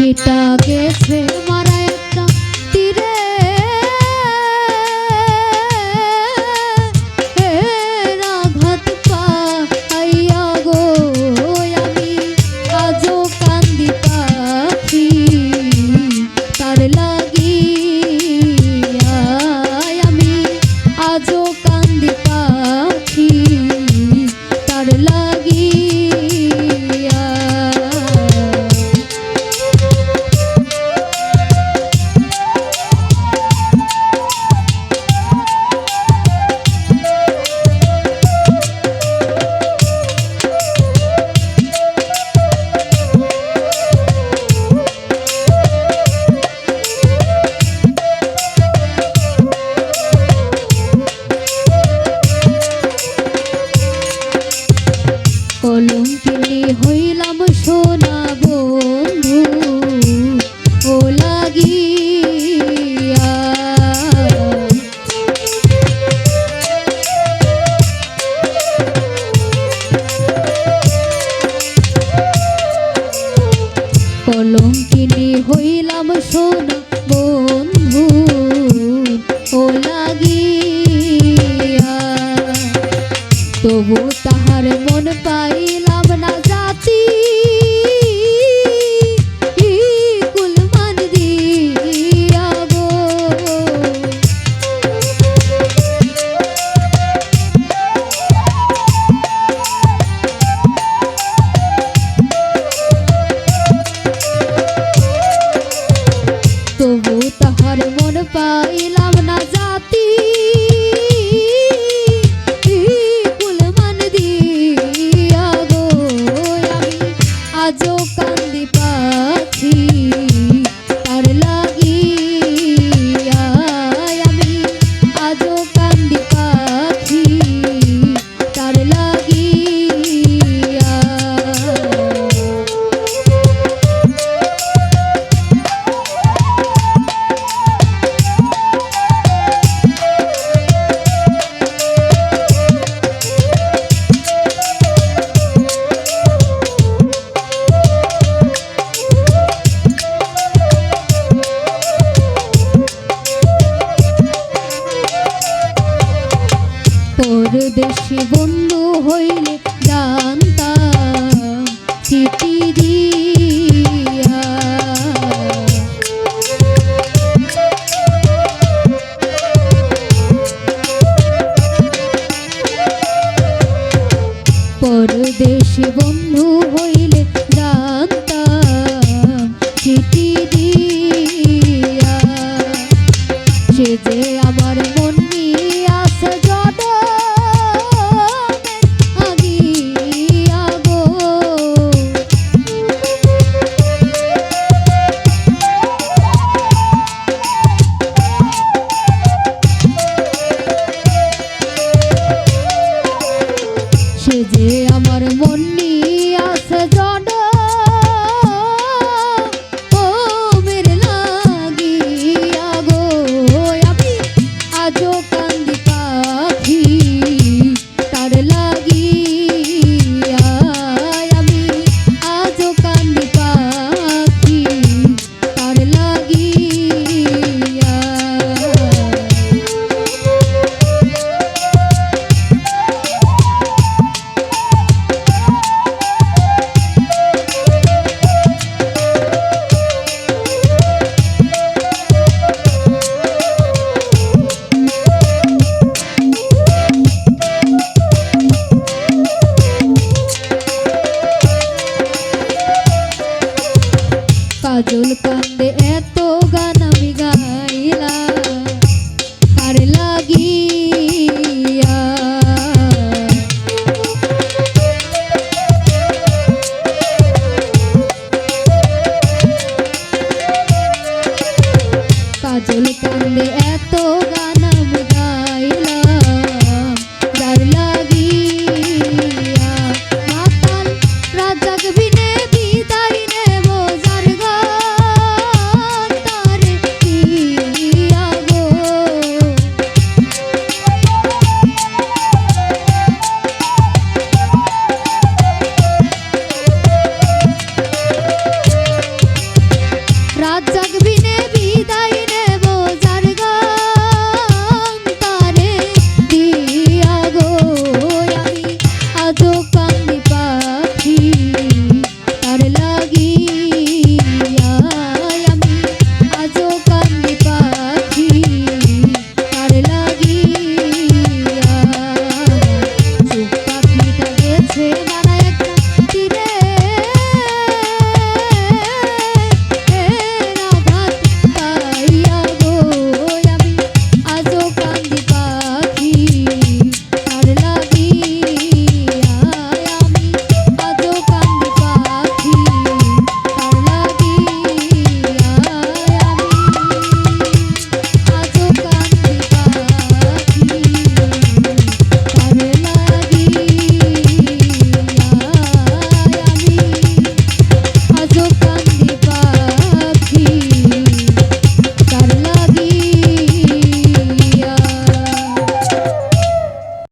কেটা গেছে মা কলম কিনে হইলাম সোনা বোন পাইলা দেশে বন্ধু হইলে জানতাম চিঠিরিয়া পরদেশে বন্ধু হইলে জানতাম চিঠিরিয়া সে যে সজল কান্দে এত